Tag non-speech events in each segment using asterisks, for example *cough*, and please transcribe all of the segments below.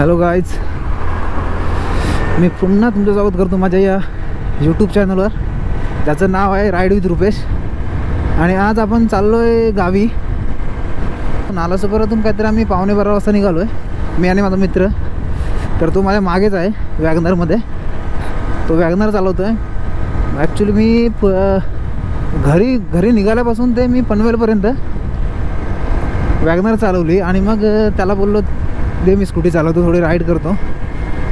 Hello guys मी पुन्हा तुमचं स्वागत करतो माझ्या या यूट्यूब चॅनलवर त्याचं नाव आहे राईड विथ रुपेश आणि आज आपण चाललो आहे गावी नालासोपरातून काहीतरी आम्ही पावणे बारा वाजता निघालो आहे मी आणि माझा मित्र. तर तो माझ्या मागेच आहे वॅगनरमध्ये. तो वॅगनर चालवतो आहे ॲक्च्युली मी प घरी घरी निघाल्यापासून ते मी पनवेलपर्यंत वॅगनर चालवली. आणि मग त्याला बोललो दे मी स्कूटी चालवतो थोडी राईड करतो.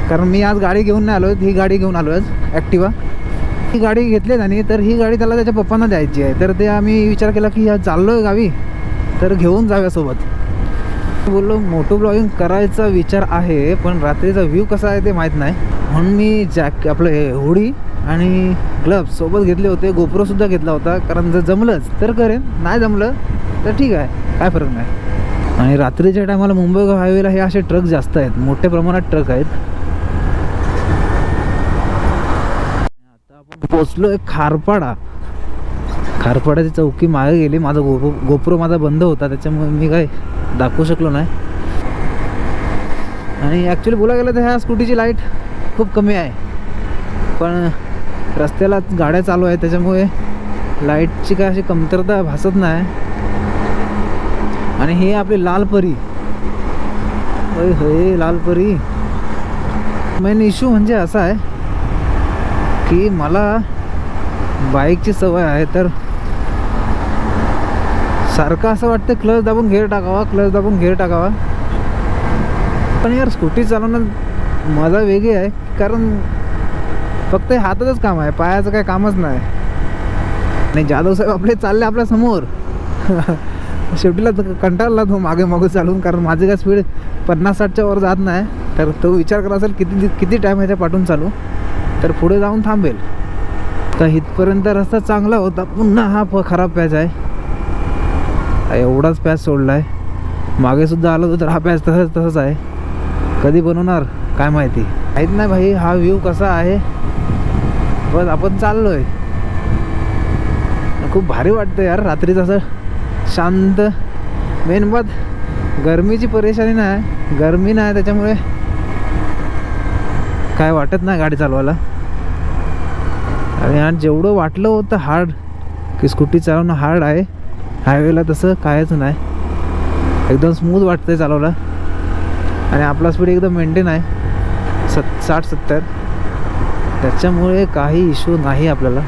कारण मी आज गाडी घेऊन नाही आलो ही गाडी घेऊन आलो आज ॲक्टिवा ही गाडी घेतली त्याने तर ही गाडी त्याला त्याच्या पप्पांना द्यायची आहे. तर ते आम्ही विचार केला की चाललो आहे गावी तर घेऊन जाव्यासोबत सोबत. बोललो मोटो ब्लॉगिंग करायचा विचार आहे पण रात्रीचा व्ह्यू कसा आहे ते माहीत नाही. म्हणून मी जॅक आपलं हे हुडी आणि ग्लव्स सोबत घेतले होते. गोप्रोसुद्धा घेतला होता कारण जर जमलंच तर करेन नाही जमलं तर ठीक आहे काय फरक नाही. आणि रात्रीच्या टायमाला मुंबई हायवेला हे असे ट्रक जास्त आहेत. मोठ्या प्रमाणात ट्रक आहेत. आता आपण पोचलो खारपाडा. खारपाडाची चौकी मागे गेली. माझा गोप गोप्रो माझा बंद होता. त्याच्यामुळे मी काय दाखवू शकलो नाही. आणि ॲक्च्युली बोला गेलं तर ह्या स्कूटीची लाइट खूप कमी आहे. पण रस्त्याला गाड्या चालू आहेत. त्याच्यामुळे लाईटची काय अशी कमतरता भासत नाही. आणि हे आपली लाल परी. होय होय लाल परी. मेन इश्यू म्हणजे असा आहे की मला बाईकची सवय आहे तर सारखं असं वाटतं क्लच दाबून घेर टाकावा क्लच दाबून घेर टाकावा. पण यार स्कूटी चालवणं मजा वेगळी आहे कारण फक्त हातातच काम आहे पायाचं काही कामच नाही. आणि जाधव साहेब आपले चालले आपल्यासमोर. *laughs* शेवटीला तो कंटाळला तो मागे मागे चालून कारण माझी काय स्पीड पन्नास साठच्या वर जात नाही. तर तो विचार करा असेल किती किती टाईम आहे त्या पाठून चालू? तर पुढे जाऊन थांबेल. तर इथपर्यंत रस्ता चांगला होता पुन्हा हा प खराब पॅच आहे. एवढाच पॅच सोडला आहे मागेसुद्धा आलो होतो तर हा पॅच तसाच तसाच आहे. कधी बनवणार काय माहिती. माहीत नाही भाई हा व्ह्यू कसा आहे. बस आपण चाललो आहे खूप भारी वाटतं यार रात्रीचं असं शांत. मेन बात गरमीची परेशानी नाही गरमी नाही त्याच्यामुळे काय वाटत नाही गाडी चालवायला. आणि आज जेवढं वाटलं होतं हार्ड की स्कूटी चालवणं हार्ड आहे हायवेला तसं कायच नाही. एकदम स्मूथ वाटतंय चालवलं आणि आपला स्पीड एकदम मेंटेन आहे. सत् साठ सत्तर. त्याच्यामुळे काही इश्यू नाही आपल्याला.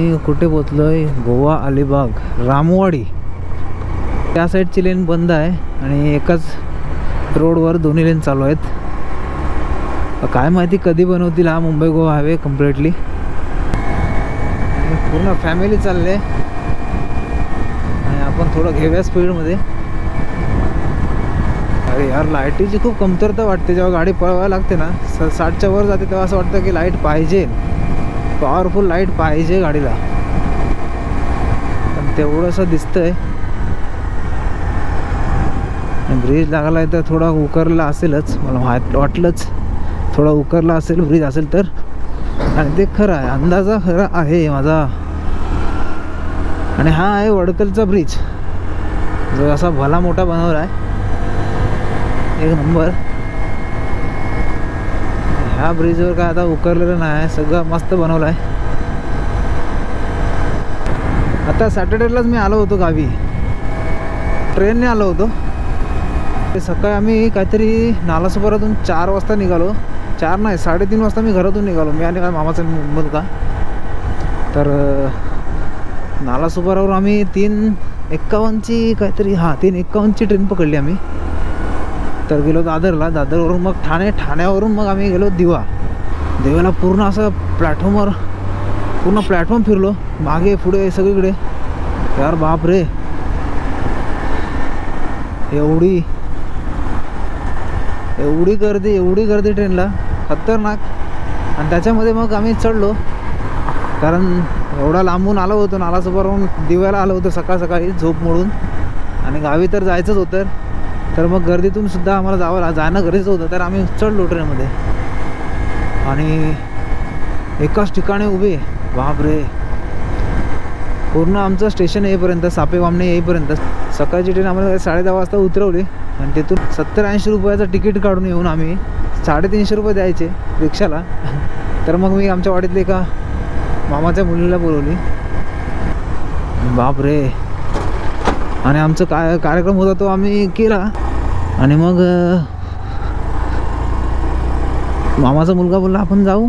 मी कुठे पोचलो आहे गोवा अलिबाग रामवाडी. त्या साईडची लेन बंद आहे आणि एकाच रोडवर दोन्ही लेन चालू आहेत. काय माहिती कधी बनवतील हा मुंबई गोवा हायवे कम्प्लिटली पूर्ण फॅमिली चालले. आणि आपण थोडं घेऊया स्पीडमध्ये अरे यार लाईटीची खूप कमतरता वाटते. जेव्हा गाडी पळवायला लागते ना स साठच्या वर जाते तेव्हा असं वाटतं की लाइट पाहिजे. पॉवरफुल लाइट पाहिजे गाडीला. पण तेवढंसं दिसतंय. ब्रिज लागला आहे तर थोडा उकरला असेलच. मला माहीत वाटलंच. थोडा उकरला असेल ब्रिज असेल तर. आणि ते खरं आहे अंदाजा खरा आहे माझा. आणि हा आहे वडकलचा ब्रिज जो असा भला मोठा बनवला आहे. एक नंबर ह्या ब्रिजवर काय आता उकरलेलं नाही सगळं मस्त बनवलं आहे. आता सॅटर्डेलाच मी आलो होतो गावी. ट्रेनने आलो होतो. ते सकाळी आम्ही काहीतरी नालासोपारातून चार वाजता निघालो. चार नाही साडेतीन वाजता मी घरातून निघालो. मी आणि माझ्या मामाचा मुलगा. तर अं, नालासोपारावर आम्ही तीन एक्कावन्नची काहीतरी हां तीन एक्कावन्नची ट्रेन पकडली आम्ही. तर गेलो दादरला. दादरवरून मग ठाणे ठाण्यावरून मग आम्ही गेलो दिवा. दिव्याला पूर्ण असं प्लॅटफॉर्मवर पूर्ण प्लॅटफॉर्म फिरलो. मागे पुढे सगळीकडे. यार बाप रे एवढी एवढी गर्दी एवढी गर्दी ट्रेनला खतरनाक. आणि त्याच्यामध्ये मग आम्ही चढलो. कारण एवढा लांबून आलो होतो नालासोबरून दिव्याला आलो होतो सकाळ सकाळी झोप मोडून. आणि गावी तर जायचंच होतं. तर मग गर्दीतून सुद्धा आम्हाला जावं जाणं गरजेचं होतं. तर आम्ही चढलो ट्रेनमध्ये आणि एकाच ठिकाणी उभे. बापरे. पूर्ण आमचं स्टेशन येईपर्यंत सापे वामणे येईपर्यंत. सकाळची ट्रेन आम्हाला साडे दहा वाजता उतरवली. आणि तिथून सत्तर ऐंशी रुपयाचं तिकीट काढून येऊन आम्ही साडेतीनशे रुपये द्यायचे रिक्षाला. तर मग मी आमच्या वाडीतले एका मामाच्या मुलीला बोलवली. बाप रे आणि आमचं काय कार्यक्रम होता तो आम्ही केला. आणि मग मामाचा मुलगा बोलला आपण जाऊ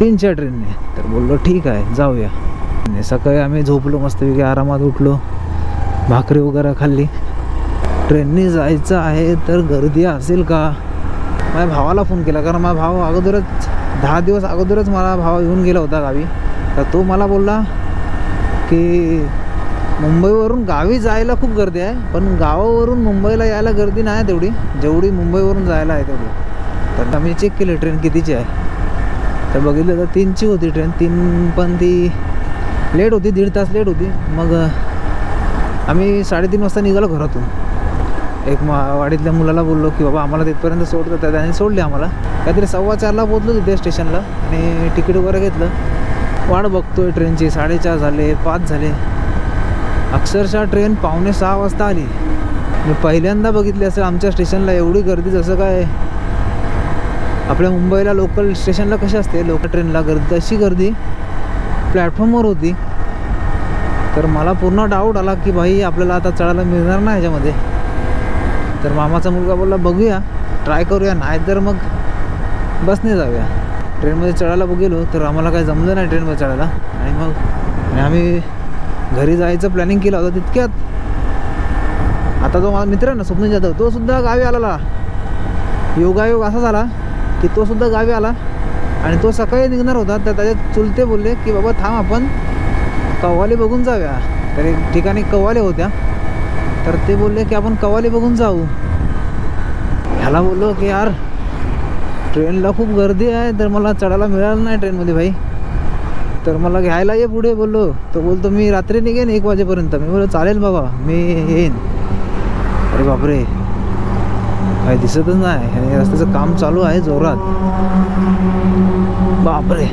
तीनच्या ट्रेनने. तर बोललो ठीक आहे जाऊया. सकाळी आम्ही झोपलो मस्तपैकी आरामात उठलो. भाकरी वगैरे खाल्ली. ट्रेनने जायचं आहे तर गर्दी असेल का? माझ्या भावाला फोन केला कारण माझा भाव अगोदरच दहा दिवस अगोदरच मला भाव येऊन गेला होता गावी. तर तो मला बोलला की मुंबईवरून गावी जायला खूप गर्दी आहे पण गावावरून मुंबईला यायला गर्दी नाही तेवढी. जेवढी मुंबईवरून जायला आहे तेवढी. तर आम्ही चेक केली ट्रेन कितीची आहे. तर बघितलं तर तीनची होती ट्रेन तीन पण ती लेट होती दीड तास लेट होती. मग आम्ही साडेतीन वाजता निघालो घरातून. एक मा वाडीतल्या मुलाला बोललो की बाबा आम्हाला तिथपर्यंत सोडतात. त्याने सोडले आम्हाला. काहीतरी सव्वा चारला पोचलो तिथे स्टेशनला आणि तिकीट वगैरे घेतलं. वाट बघतोय ट्रेनची. साडेचार झाले पाच झाले. अक्षरशः ट्रेन पावणे सहा वाजता आली. मी पहिल्यांदा बघितली असेल आमच्या स्टेशनला. एवढी गर्दी जसं काय? आपल्या मुंबईला लोकल स्टेशनला कशी असते? लोकल ट्रेनला गर्दी तशी गर्दी. प्लॅटफॉर्मवर होती. तर मला पूर्ण डाऊट आला की भाई आपल्याला आता चढायला मिळणार नाही ह्याच्यामध्ये. तर मामाचा मुलगा बोलला बघूया ट्राय करूया नाही तर मग बसने जाऊया. ट्रेनमध्ये चढायला गेलो तर आम्हाला काही जमलं नाही ट्रेनमध्ये चढायला. आणि मग आणि आम्ही घरी जायचं प्लॅनिंग केलं होतं तितक्यात. आता जो माझा मित्र आहे ना स्वप्न जाधव तो सुद्धा गावी आला योगायोग असा झाला की तो सुद्धा गावी आला. आणि तो सकाळी निघणार होता तर त्याचे चुलते बोलले की बाबा थांब आपण कव्वाली बघून जाऊया. तर एक ठिकाणी कव्वाले होत्या. तर ते बोलले की आपण कव्वाली बघून जाऊ. ह्याला बोललो की यार ट्रेनला खूप गर्दी आहे तर मला चढायला मिळालं नाही ट्रेनमध्ये भाई. तर मला घ्यायला ये पुढे बोललो. तर बोलतो मी रात्री निघेन एक वाजेपर्यंत. मी बोललो चालेल बाबा मी येईन. अरे बापरे. काही दिसतच नाही. आणि रस्त्याचं काम चालू आहे जोरात. बापरे.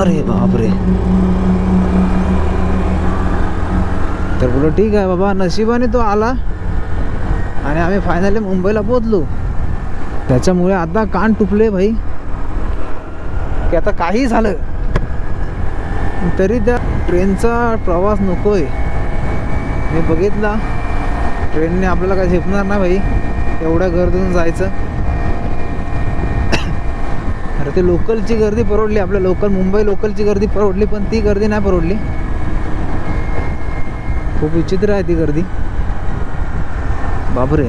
अरे बापरे. तर बोलो ठीक आहे बाबा नशिबाने तो आला आणि आम्ही फायनली मुंबईला पोचलो त्याच्यामुळे आता कान तुपले भाई. की आता काही झालं. तरी त्या ट्रेनचा प्रवास नकोय. मी बघितला. ट्रेनने आपल्याला काही झेपणार नाही भाई. एवढ्या गर्दीतून जायचं. अरे ते लोकलची गर्दी परवडली. आपल्या लोकल मुंबई लोकलची गर्दी परवडली पण ती गर्दी नाही परवडली. खूप विचित्र आहे ती गर्दी. बापरे.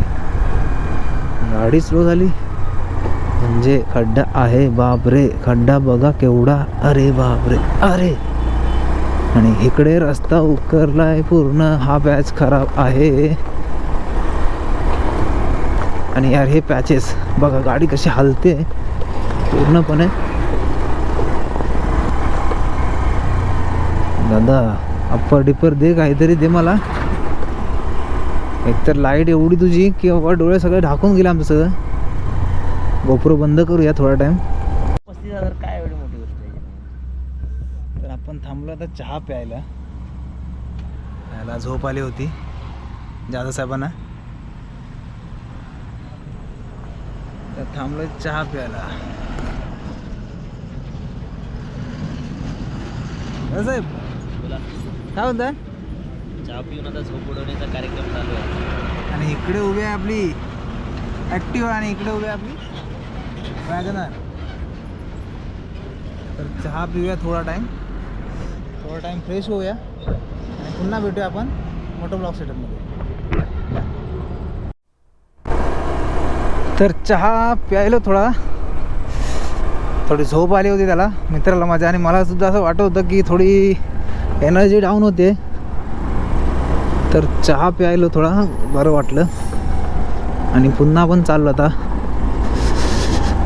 गाडी स्लो झाली. म्हणजे खड्डा आहे. बापरे. खड्डा बघा केवढा. अरे बापरे. अरे. आणि इकडे रस्ता उकरलाय पूर्ण. हा पॅच खराब आहे. आणि यार हे पॅचेस. बघा गाडी कशी हलते. पूर्णपणे. दादा अप्पर डिपर दे काहीतरी दे मला. एकतर लाइट एवढी तुझी की बाबा डोळे सगळे ढाकून गेले आमचं सगळं. गोप्रो बंद करूया थोडा टाइम पस्तीस हजार काय एवढी मोठी गोष्ट आहे? तर आपण थांबलो आता चहा प्यायला. याला झोप आली होती जाधव साहेबांना. तर थांबलो चहा प्यायला. साहेब काय म्हणता चहा पिऊन आता झोप उडवण्याचा कार्यक्रम चालू आहे. आणि इकडे उभी आहे आपली. ॲक्टिव्ह आणि इकडे उभी आहे आपली. वॅगनर तर चहा पिऊया थोडा टाईम थोडा टाईम फ्रेश होऊया. आणि पुन्हा भेटूया आपण मोठं ब्लॉक सेटअपमध्ये तर चहा प्यायलो थोडा. थोडी झोप आली होती त्याला. मित्राला माझ्या आणि मला सुद्धा असं वाटत होतं की थोडी एनर्जी डाऊन होते. तर चहा प्यायलो थोडा बरं वाटलं. आणि पुन्हा पण चाललो आता.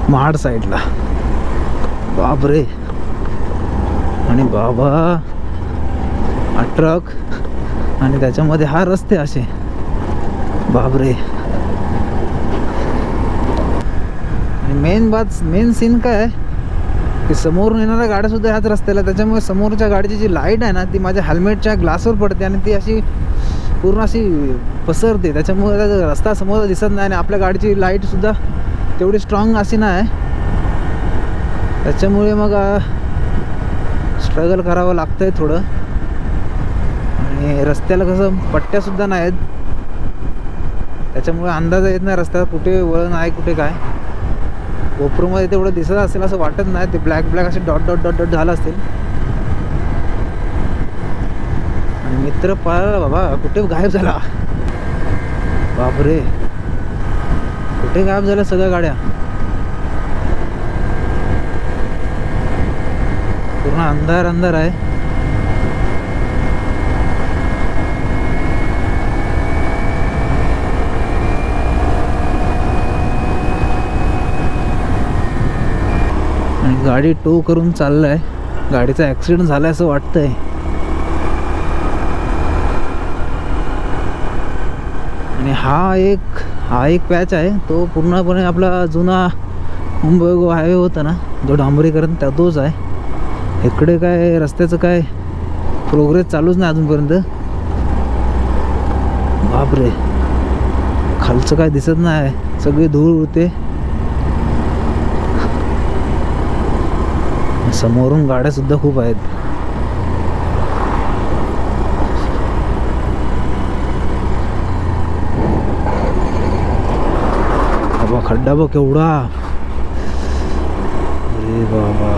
महाड साईडला. बापरे. आणि बाबा हा ट्रक आणि त्याच्यामध्ये हा रस्ते असे. बापरे. आणि मेन बात मेन सीन काय आहे? की समोरून येणाऱ्या गाड्यासुद्धा ह्याच रस्त्याला त्याच्यामुळे समोरच्या गाडीची जी लाइट आहे ना ती माझ्या हेल्मेटच्या ग्लासवर पडते आणि ती अशी पूर्ण अशी पसरते. त्याच्यामुळे त्याचा रस्ता समोर दिसत नाही आणि आपल्या गाडीची लाईटसुद्धा तेवढी स्ट्रॉंग अशी नाही. त्याच्यामुळे मग स्ट्रगल करावं लागतं आहे थोडं. आणि रस्त्याला कसं पट्ट्यासुद्धा नाही आहेत त्याच्यामुळे अंदाज येत नाही रस्त्यात कुठे वळण आहे कुठे काय. गोप्रोमध्ये तेवढं दिसत असेल असं वाटत नाही. ते ब्लॅक ब्लॅक असे डॉट डॉट डॉट डॉट झालं असेल आणि मित्र पळाला बाबा कुठे गायब झाला? बापरे कुठे गायब झाल्या सगळ्या गाड्या? पूर्ण अंधार अंधार आहे आणि गाडी टो करून चाललाय. गाडीचा ॲक्सिडेंट झालाय असं वाटतंय. आणि हा एक हा एक पॅच आहे. तो पूर्णपणे आपला जुना मुंबई गो हायवे होता ना जो डांबरीकरण त्या तोच आहे. इकडे काय रस्त्याचं काय प्रोग्रेस चालूच नाही अजूनपर्यंत. बापरे. खालचं काय दिसत नाही. सगळी धूळ उडते. समोरून गाड्या सुद्धा खूप आहेत. बाबा खड्डा बघ केवढा. अरे बाबा.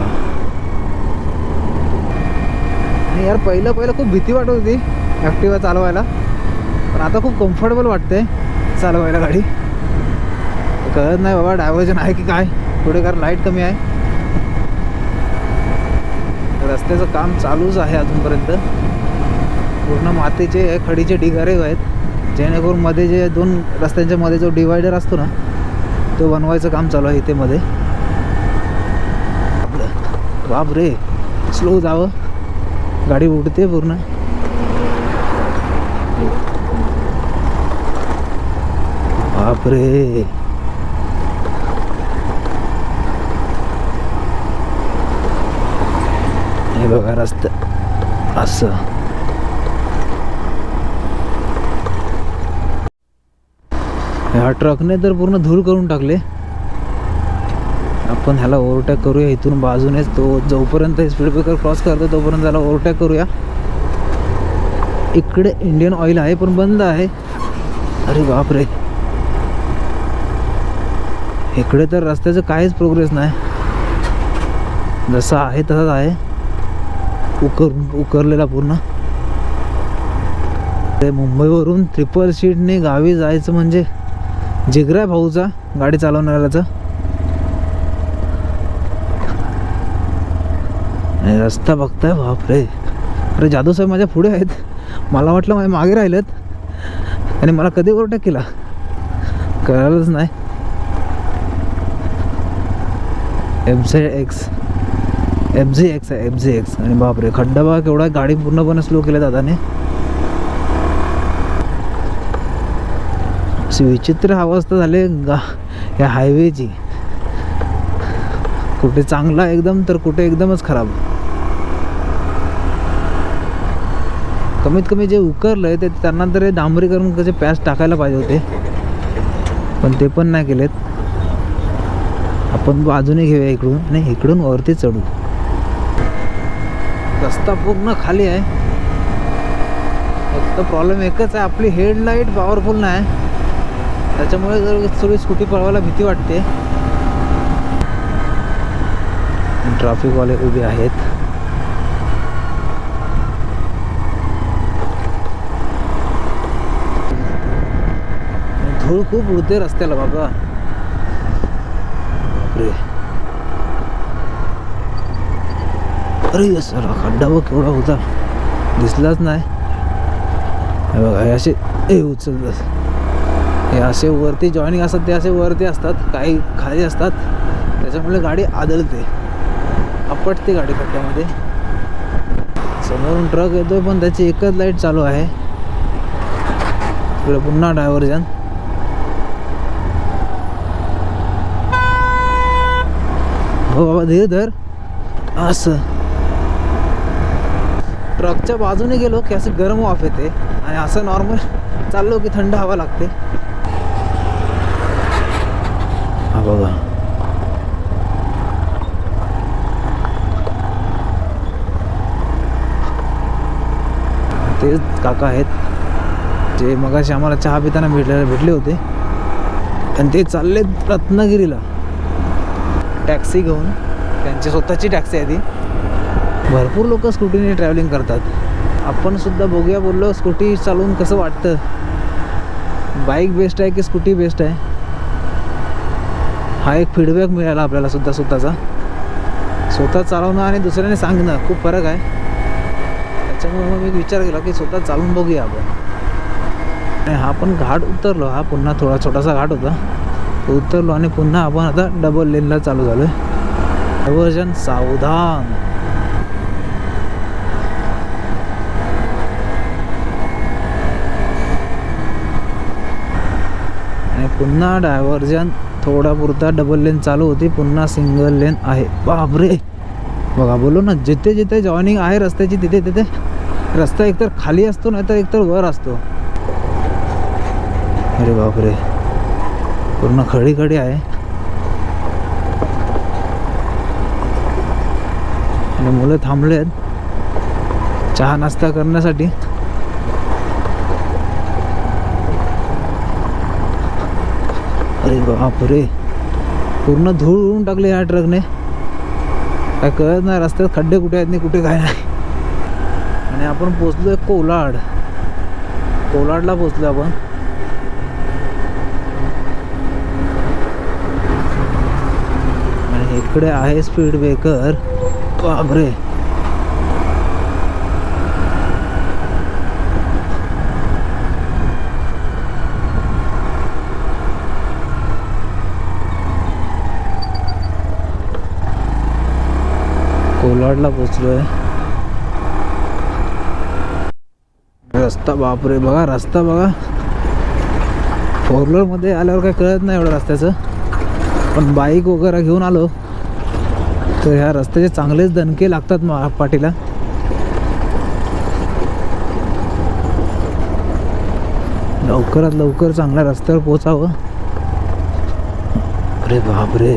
यार पहिलं पहिलं खूप भीती वाटत होती ॲक्टिवा चालवायला. पण आता खूप कम्फर्टेबल वाटते चालवायला गाडी. कळत नाही बाबा डायव्हर्जन आहे की काय. पुढे कारण लाइट कमी आहे. रस्त्याचं काम चालूच आहे अजूनपर्यंत. पूर्ण मातीचे खडीचे ढिगारे आहेत. जेणेकरून मध्ये जे दोन रस्त्यांच्या मध्ये जो डिवायडर असतो ना तो बनवायचं काम चालू आहे इथे मध्ये. आपलं बाप रे स्लो जावं. गाडी उडते पूर्ण. बाप हे बघा रस्ता. असं. ह्या ट्रकने तर पूर्ण धूर करून टाकले. आपण ह्याला ओव्हरटॅक करूया. इथून बाजूनेच तो जोपर्यंत स्पीड ब्रेकर क्रॉस करतो तोपर्यंत त्याला ओव्हरटॅक करूया. इकडे इंडियन ऑइल आहे पण बंद आहे. अरे बापरे. इकडे तर रस्त्याचं काहीच प्रोग्रेस नाही. जसा आहे तसाच आहे. उकर उकरलेला पूर्ण. ते मुंबईवरून ट्रिपल सीटने गावी जायचं म्हणजे जिगरा आहे भाऊचा गाडी चालवणाऱ्याचा. रस्ता बघताय बापरे. अरे जाधव साहेब माझ्या पुढे आहेत. मला वाटलं माझ्या मागे राहिलेत. आणि मला कधी ओरटा केला? कळालंच नाही. M C X F Z X आहे एफ झी एक्स आणि बापरे खड्डा बघा केवढा गाडी पूर्णपणे स्लो केल्या दादाने. अशी विचित्र अवस्था झाली गा या हायवेची कुठे चांगला एकदम तर कुठे एकदमच खराब. कमीत कमी जे उकरलंय ते त्यांना तरी डांबरीकरण कसे पॅच टाकायला पाहिजे होते. पण ते पण नाही केलेत. आपण बाजूने घेऊया इकडून आणि इकडून वरती चढू. रस्ता पूर्ण खाली आहे. फक्त प्रॉब्लेम एकच आहे आपली हेडलाईट पॉवरफुल नाही. त्याच्यामुळे जर थोडी स्कूटी पळवायला भीती वाटते. ट्रॅफिकवाले उभे आहेत. धूळ खूप उडते रस्त्याला बाबा. बापरे. अरे सर. खड्डा बघ केवढा होता दिसलाच नाही. बघा हे असे ए उचलतात हे असे वरती जॉईनिंग असतात ते असे वरती असतात काही खाली असतात. त्याच्यामुळे गाडी आदळते. आपटते गाडी खड्ड्यामध्ये समोरून ट्रक येतोय पण त्याची एकच लाइट चालू आहे. तिकडे पुन्हा डायव्हर्जन हो बाबा धीर धर. असं. ट्रकच्या बाजूने गेलो की असं गरम वाफ येते आणि असं नॉर्मल चाललो की थंड हवा लागते. बघा. तेच काका आहेत. जे मगाशी आम्हाला चहा पिताना भेटले भेटले होते. आणि ते चाललेत रत्नागिरीला. टॅक्सी घेऊन. त्यांची स्वतःची टॅक्सी आहे ती. भरपूर लोक स्कूटीने ट्रॅव्हलिंग करतात. आपण सुद्धा बघूया बोललो स्कूटी चालवून कसं वाटतं? बाईक बेस्ट आहे की स्कूटी बेस्ट आहे? हा एक फीडबॅक मिळाला आपल्याला सुद्धा स्वतःचा. स्वतः चालवणं आणि दुसऱ्याने सांगणं खूप फरक आहे. त्याच्यामुळे मग मी विचार केला की स्वतः चालून बघूया आपण. आणि हा पण घाट उतरलो हा पुन्हा थोडा छोटासा घाट होता. तो उतरलो आणि पुन्हा आपण आता डबल लेनला चालू झालो आहे डायव्हर्जन सावधान. पुन्हा डायव्हर्जन थोडा पुरता डबल लेन चालू होती पुन्हा सिंगल लेन आहे. बापरे! बघा बोलो ना जिथे जिथे जॉईनिंग आहे रस्त्याची तिथे तिथे रस्ता एकतर खाली असतो नाही तर एकतर वर असतो. अरे बापरे! पूर्ण खडी खडी आहे. आणि मुलं थांबले आहेत चहा नाश्ता करण्यासाठी. बापरे पूर्ण धूळ उडून टाकले या ट्रकने काय कळत नाही रस्त्यात खड्डे कुठे आहेत नाही कुठे काय नाही. आणि आपण पोचलो आहे कोलाड. कोलाडला पोचलो आपण. आणि इकडे आहे स्पीड ब्रेकर बापरे. कोलाडला पोचलोय रस्ता बापरे बघा रस्ता बघा. फोर व्हीलरमध्ये आल्यावर काय कळत नाही एवढं रस्त्याचं. पण बाईक वगैरे घेऊन आलो. तर ह्या रस्त्याचे चांगलेच दणके लागतात पाठीला. लवकरात लवकर चांगल्या रस्त्यावर पोचावं अरे बापरे.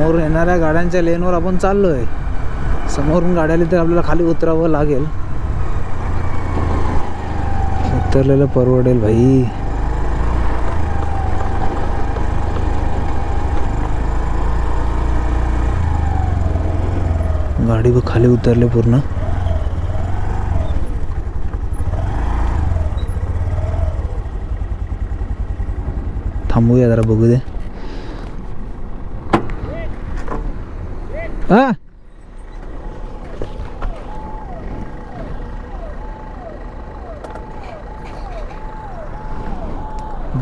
समोर येणाऱ्या गाड्यांच्या लेनवर आपण चाललो आहे समोरून गाड्याला आली तर आपल्याला खाली उतरावं लागेल. उतरलेलं परवडेल भाई. गाडी बघ खाली उतरले पूर्ण. थांबूया जरा बघू दे. हा.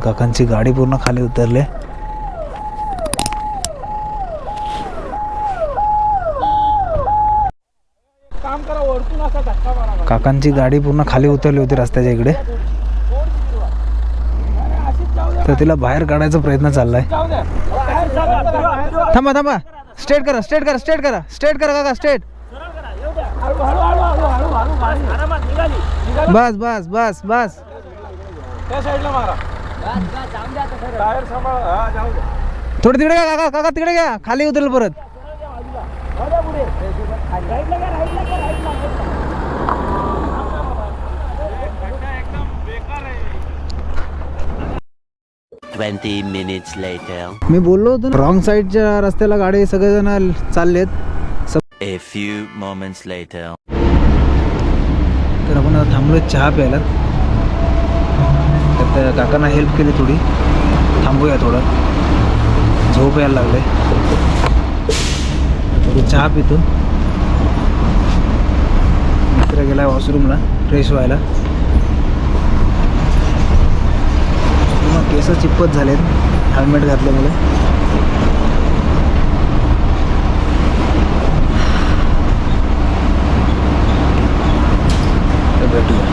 काकांची गाडी पूर्ण खाली उतरले. काकांची गाडी पूर्ण खाली उतरली होती रस्त्याच्या इकडे. तर तिला बाहेर काढायचा प्रयत्न चाललाय. थांबा थांबा. स्ट्रेट करा स्ट्रेट करा स्ट्रेट करा स्ट्रेट करा काका स्ट्रेट. बस बस बस बस. त्या साईडला मारा. टायर सांभाळ हा जाऊ द्या थोडं तिकडे घ्या काका काका तिकडे घ्या. खाली उतरेल परत. Twenty minutes later. मी बोललो होतो रॉंग साईडच्या रस्त्याला गाडी सगळेजण चाललेत. A few moments later. तर आपण आता थांबलो चहा प्यायला. तर काकांना हेल्प केली थोडी. थांबूया थोडं. झोप यायला लागले. थोडी चहा पितो. मित्र गेला वॉशरूमला फ्रेश व्हायला. केस चिप्पत झालेत. हेल्मेट घातल्यामुळे भेटूया.